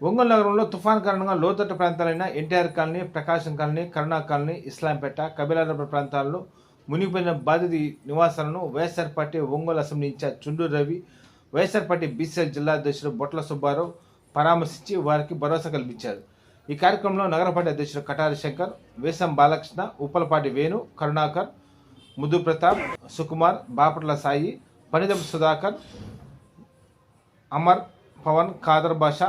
ఒంగోలు నగరంలో తుఫాన్ కారణంగా లోతట్టు ప్రాంతాలైన NTR colony Prakasam colony Karuna colony Islampeta Kabilanagar ప్రాంతాల్లో మునిగిపోయిన బాధిత నివాసాలను YSR party Ongole assembly incharge Chunduru Ravi YSR party BCL జిల్లా అధ్యక్షుడు బొట్ల సుబ్బారావు పరామర్శించి వారికి భరోసా కల్పించారు. ఈ కార్యక్రమంలో నగర అధ్యక్షుడు కటారి శంకర్ వేసం బాలకృష్ణ ఉప్పలపాటి వేణు కరుణాకర్ ముద్దు ప్రతాప్ సుకుమార్ బాపట్ల సాయి పనిదం సుధాకర్ అమర్ పవన్ ఖాదర్ బాషా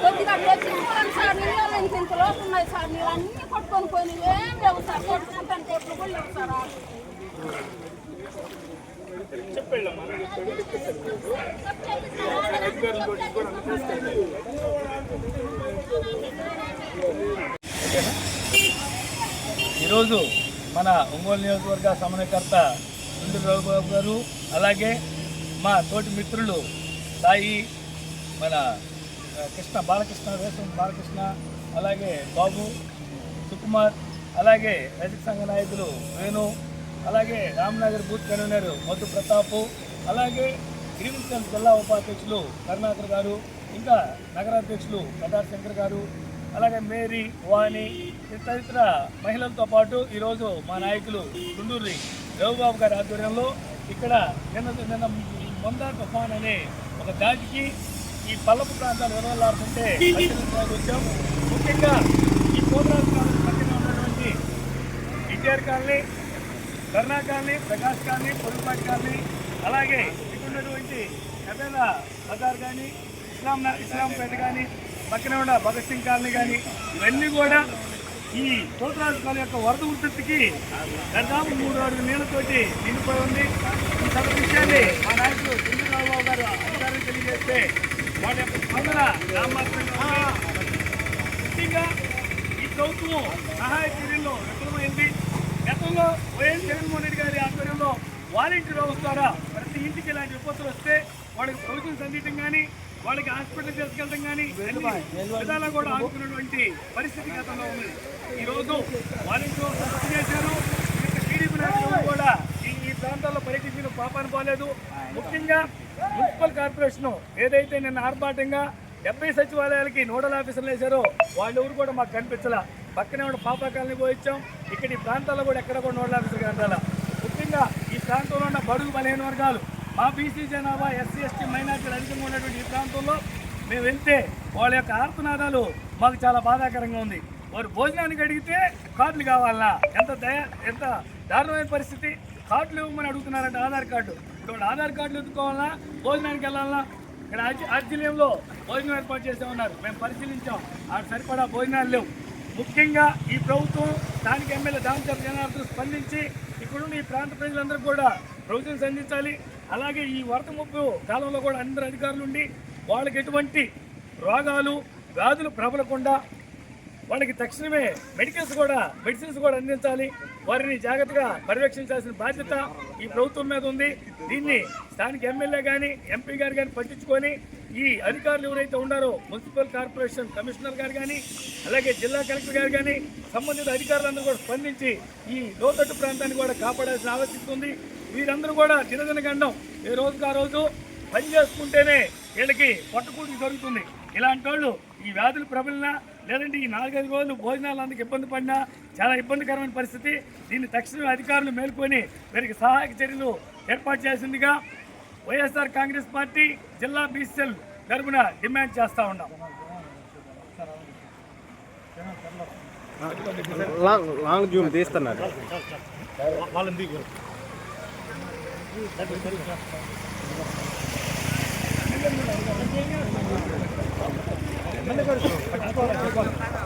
కొద్దిగా సార్ నీళ్ళు ఇంత ఇంత లోపు ఉన్నాయి సార్ మీరు కొట్టుకొని పోయి ఏం లేవు సార్ కొట్టుకుంటాను కూడా లేవు సార్. ఈరోజు మన ఒంగోలు నియోజకవర్గ సమన్వయకర్త సుందర రఘుబాబు గారు అలాగే మా తోటి మిత్రులు సాయి మన కృష్ణ బాలకృష్ణ వేసం బాలకృష్ణ అలాగే బాబు సుకుమార్ అలాగే రైతు సంఘ నాయకులు వేణు అలాగే రామ్నగర్ బూత్ కన్వీనర్ మధు ప్రతాప్ అలాగే గ్రీన్స్టన్ జిల్లా ఉపాధ్యక్షులు కరుణాకర్ గారు ఇంకా నగరాధ్యక్షులు కటార్ శంకర్ గారు అలాగే మేరీ వాణి తదితర మహిళలతో పాటు ఈరోజు మా నాయకులు గుండూరి రఘుబాబు గారి ఆధ్వర్యంలో ఇక్కడ నిన్న నిన్న మొందా తుఫాన్ అనే ఒక దాటికి ఈ పల్లపు ప్రాంతాలు విరవలాడుతుంటే వచ్చాము ముఖ్యంగా ఈ కోదరాజు కాలనీ పక్కన ఉన్నటువంటి NTR colony Karuna colony Prakash colony Porugupati colony అలాగే ఇక్కడున్నటువంటి కబేల బజార్ కానీ ఇస్లాం ఇస్లాంపేట కానీ పక్కనే ఉన్న భగత్ సింగ్ కాలనీ కానీ ఇవన్నీ కూడా ఈ తోటరాజు కాలనీ యొక్క వరద ఉత్పత్తికి దాదాపు మూడు అడుగు నీళ్ళతోటి నిండిపోయి ఉంది. ఈ సభ విషయాన్ని మా నాయకులు చంద్రబాబు గారు అధికారులు తెలియజేస్తే వాళ్ళ యొక్క స్పందన ముఖ్యంగా ఈ ప్రభుత్వం సహాయ చర్యల్లో విఫలమైంది గతంలో వైఎస్ జగన్మోహన్ రెడ్డి గారి ఆధ్వర్యంలో వాలంటీర్ వ్యవస్థ ద్వారా ప్రతి ఇంటికి ఇలాంటి విపత్తులు వస్తే వాళ్ళకి ప్రభుత్వం సందీయటం కానీ వాళ్ళకి హాస్పిటల్ తీసుకెళ్ళడం కానీ అన్ని విధాలా కూడా ఆదుకున్నటువంటి పరిస్థితి గతంలో ఉంది ఈరోజు వాలంటీర్ వ్యవస్థ రద్దు చేశారు టీడీపీ నాయకులు కూడా ప్రాంతాల్లో పర్యటించిన పాపాన్ని పోలేదు. ముఖ్యంగా మున్సిపల్ కార్పొరేషన్ ఏదైతే నిన్న ఆర్భాటంగా డెబ్బై సచివాలయాలకి నోడల్ ఆఫీసర్లు వేశారో వాళ్ళ ఊరు కూడా మాకు కనిపించాల. పక్కనే ఉన్న పాపా కాలనీ పోయి ఇక్కడ ఈ ప్రాంతాల్లో కూడా ఎక్కడ కూడా నోడల్ ఆఫీసర్ కనడాల ముఖ్యంగా ఈ ప్రాంతంలో ఉన్న బడుగు బలహీన వర్గాలు మా బీసీ జనాభా ఎస్సీ ఎస్టీ మైనార్టీలు అధికంగా ఉన్నటువంటి ఈ ప్రాంతంలో మేము వెళ్తే వాళ్ళ యొక్క ఆర్తనాదాలు మాకు చాలా బాధాకరంగా ఉంది. వారు భోజనానికి అడిగితే కార్డులు కావాలన్నా ఎంత దయ ఎంత దారుణమైన పరిస్థితి? కార్డులు ఇవ్వమని అడుగుతున్నారంటే ఆధార్ కార్డు. ఇప్పుడు ఆధార్ కార్డులు ఎత్తుకోవాలా భోజనానికి వెళ్ళాలన్నా ఇక్కడ ఆధ్వర్యంలో భోజనం ఏర్పాటు చేసే ఉన్నారు. మేము పరిశీలించాం. ఆ సరిపడా భోజనాలు లేవు. ముఖ్యంగా ఈ ప్రభుత్వం స్థానిక ఎమ్మెల్యే దామచర్ జనార్దన్ స్పందించి ఇక్కడున్న ఈ ప్రాంత ప్రజలందరూ కూడా ప్రభుత్వం అందించాలి అలాగే ఈ వరద ముప్పు కాలంలో కూడా అందరు అధికారులు ఉండి వాళ్ళకి ఎటువంటి రోగాలు వ్యాధులు ప్రబలకుండా వాళ్ళకి తక్షణమే మెడికల్స్ కూడా మెడిసిన్స్ కూడా అందించాలి. వారిని జాగ్రత్తగా పర్యవేక్షించాల్సిన బాధ్యత ఈ ప్రభుత్వం మీద ఉంది. దీన్ని స్థానిక ఎమ్మెల్యే కానీ ఎంపీ గారు కానీ పట్టించుకొని ఈ అధికారులు ఎవరైతే ఉన్నారో మున్సిపల్ కార్పొరేషన్ కమిషనర్ గారు కానీ అలాగే జిల్లా కలెక్టర్ గారు కానీ సంబంధిత అధికారులందరూ కూడా స్పందించి ఈ లోతట్టు ప్రాంతాన్ని కూడా కాపాడాల్సిన ఆవశ్యకత ఉంది. వీరందరూ కూడా దినదిన గండం. ఏ రోజుకు ఆ రోజు పని చేసుకుంటేనే వీళ్ళకి పట్టుకూటికి దొరుకుతుంది ఇలాంటి వాళ్ళు ఈ వ్యాధులు ప్రబలినా లేదంటే ఈ నాలుగైదు రోజులు భోజనాలు అందుకు ఇబ్బంది పడినా చాలా ఇబ్బందికరమైన పరిస్థితి. దీన్ని తక్షణమే అధికారులు మేల్కొని వీరికి సహాయక చర్యలు ఏర్పాటు చేసిందిగా వైఎస్ఆర్ కాంగ్రెస్ పార్టీ జిల్లా బీసీఎల్ తరపున డిమాండ్ చేస్తా ఉన్నాం. లాంగ్ జూమ్ తీస్తున్నారు. 那个，那个，那个。